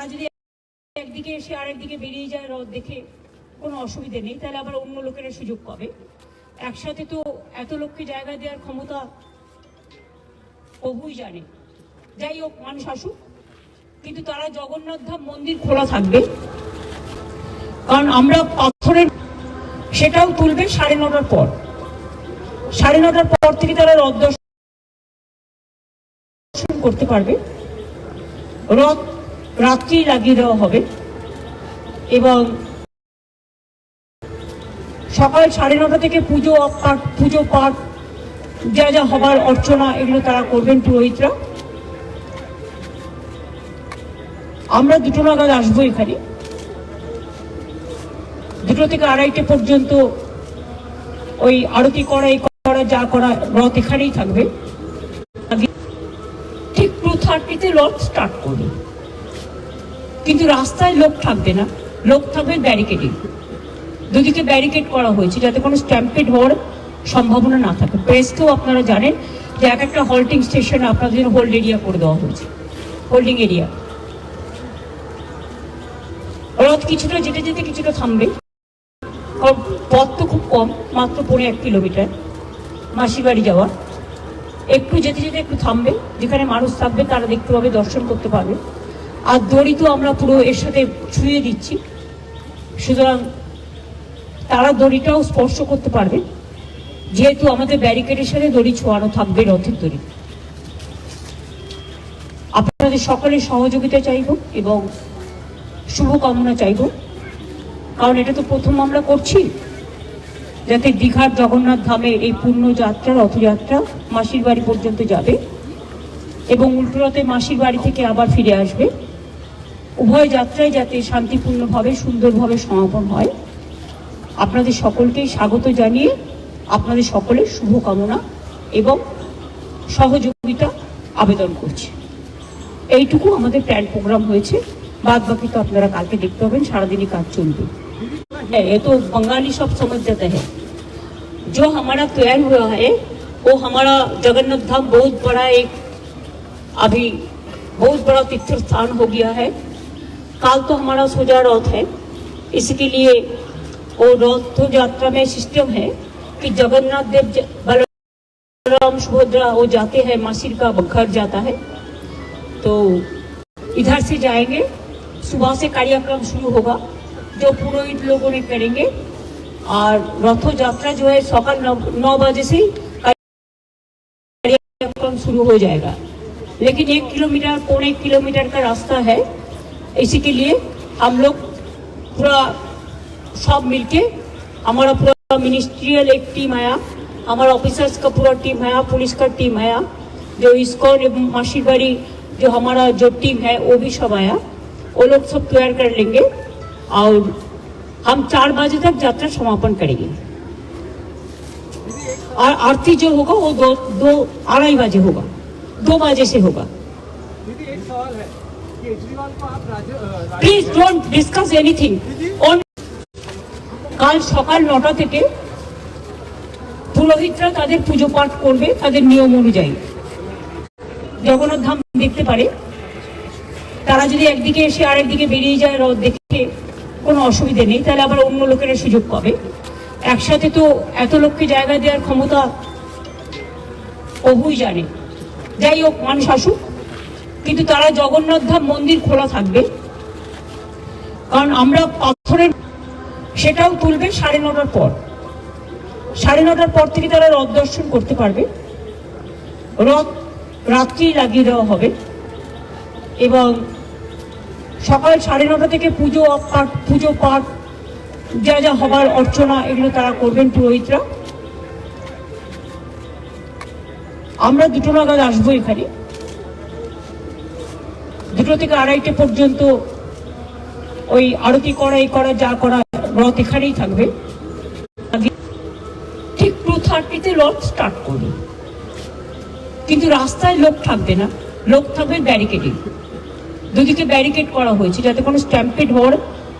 তারা যদি একদিকে এসে আরেকদিকে বেরিয়ে যায় রথ দেখে কোনো অসুবিধে নেই। তাহলে আবার অন্য লোকেরা সুযোগ পাবে। একসাথে তো এত লোককে জায়গা দেওয়ার ক্ষমতা প্রভুই জানে। যাই হোক, মানুষ আসুক। কিন্তু তারা জগন্নাথ ধাম মন্দির খোলা থাকবে। কারণ আমরা পাথরের সেটাও তুলবে সাড়ে নটার পর। সাড়ে নটার পর থেকে তারা রথ দর্শন করতে পারবে। রথ রাত্রি লাগিয়ে দেওয়া হবে এবং সকাল সাড়ে নটা থেকে পুজো পাঠ পুজো পাঠ, যা যা হবার অর্চনা, এগুলো তারা করবেন পুরোহিতরা। আমরা দুটো নাগাদ আসব এখানে। দুটো থেকে আড়াইটে পর্যন্ত ওই আরতি করা, এই করা, যা করা রথ এখানেই থাকবে। ঠিক থার্টিতে রথ স্টার্ট করবে। কিন্তু রাস্তায় লোক থাকবে না। লোক থাকবে ব্যারিকেডিং দুদিকে ব্যারিকেড করা হয়েছে যাতে কোনো স্ট্যাম্পেড হওয়ার সম্ভাবনা না থাকে। প্রেসকেও আপনারা জানেন যে এক একটা হল্টিং স্টেশনে আপনাদের হোল্ড এরিয়া করে দেওয়া হয়েছে। হোল্ডিং এরিয়া রথ কিছুটা যেতে যেতে কিছুটা থামবে। পথ তো খুব কম, মাত্র পনেরো এক কিলোমিটার মাসির বাড়ি যাওয়া। একটু যেতে যেতে একটু থামবে। যেখানে মানুষ থাকবে তারা দেখতে পাবে, দর্শন করতে পারবে। আর দড়ি তো আমরা পুরো এর সাথে ছুঁয়ে দিচ্ছি। সুতরাং তারা দড়িটাও স্পর্শ করতে পারবে। যেহেতু আমাদের ব্যারিকেডের সাথে দড়ি ছোঁয়ানো থাকবে রথের দড়ি। আপনাদের সকলের সহযোগিতা চাইব এবং শুভকামনা চাইব। কারণ এটা তো প্রথম আমরা করছি। যাতে দীঘার জগন্নাথ ধামে এই পূর্ণ যাত্রা, রথযাত্রা মাসির বাড়ি পর্যন্ত যাবে এবং উল্টো রথে মাসির বাড়ি থেকে আবার ফিরে আসবে। উভয় যাত্রায় যাতে শান্তিপূর্ণভাবে সুন্দরভাবে সমাপন হয় আপনাদের সকলকেই স্বাগত জানিয়ে আপনাদের সকলের শুভকামনা এবং সহযোগিতা আবেদন করছি এইটুকু আমাদের প্ল্যান প্রোগ্রাম হয়েছে বাদ বাকি তো আপনারা কালকে দেখতে পাবেন সারাদিনই কাজ চলবে है ये तो बंगाली सब समझ जाता है जो हमारा प्लान हुआ है वो हमारा जगन्नाथ धाम बहुत बड़ा एक अभी बहुत बड़ा तीर्थ स्थान हो गया है काल तो हमारा सोजा रथ है। इसके लिए वो रथ यात्रा में सिस्टम है कि जगन्नाथ देव बलराम सुभद्रा वो जाते हैं मासिर का घर जाता है। तो इधर से जाएँगे सुबह से कार्यक्रम शुरू होगा जो पुरोहित लोगों ने करेंगे। और रथ यात्रा जो है सकाल नौ, बजे से कार्यक्रम शुरू हो जाएगा। लेकिन एक किलोमीटर पौने किलोमीटर का रास्ता है। इसी के लिए हम लोग पूरा सब मिलके हमारा पूरा मिनिस्ट्रियल एक टीम आया हमारा ऑफिसर्स का पूरा टीम आया पुलिस का टीम आया जो इसकोन एवं माशीबाड़ी जो हमारा जो टीम है वो भी सब आया वो लोग सब तैयार कर लेंगे और हम चार बजे तक यात्रा समापन करेंगे और आरती जो होगा वो दो दो अढ़ाई बजे होगा दो बजे से होगा दीदी एक सवाल है প্লিজ ডোন্ট ডিসকাস এনিথিং কাল সকাল নটা থেকে পুরোহিতরা তাদের পুজো পাঠ করবে, তাদের নিয়ম অনুযায়ী। জগন্নাথ ধাম দেখতে পারে। তারা যদি একদিকে এসে আরেকদিকে বেরিয়ে যায়, রথ দেখে কোনো অসুবিধে নেই, তাহলে আবার অন্য লোকেরা সুযোগ পাবে। একসাথে তো এত লোককে জায়গা দেওয়ার ক্ষমতা অভুই জানে। যাই হোক, মানুষ আসুক। কিন্তু তারা জগন্নাথ ধাম মন্দির খোলা থাকবে। কারণ আমরা পাথরের সেটাও তুলবে সাড়ে নটার পর। সাড়ে নটার পর থেকে তারা রথ দর্শন করতে পারবে। রথ রাত্রি লাগিয়ে দেওয়া হবে। এবং সকাল সাড়ে নটা থেকে পুজো পাঠ পুজো পাঠ, যা যা হবার অর্চনা, এগুলো তারা করবেন পুরোহিতরা। আমরা দুটো নাগাদ আসব এখানে। দুটো থেকে আড়াইটে পর্যন্ত ওই আরতি করা করা, যা করা রথ এখানেই থাকবে। ঠিক টু থার্টিতে রথ স্টার্ট করবে। কিন্তু রাস্তায় লোক থাকবে না। লোক থাকবে ব্যারিকেডিং। দুদিকে ব্যারিকেড করা হয়েছে, যাতে কোনো স্ট্যাম্পেড হওয়ার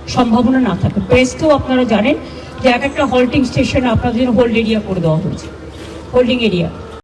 সম্ভাবনা না থাকে। প্রেসকেও আপনারা জানেন যে এক একটা হল্টিং স্টেশনে আপনাদের হোল্ড এরিয়া করে দেওয়া হয়েছে। Holding area.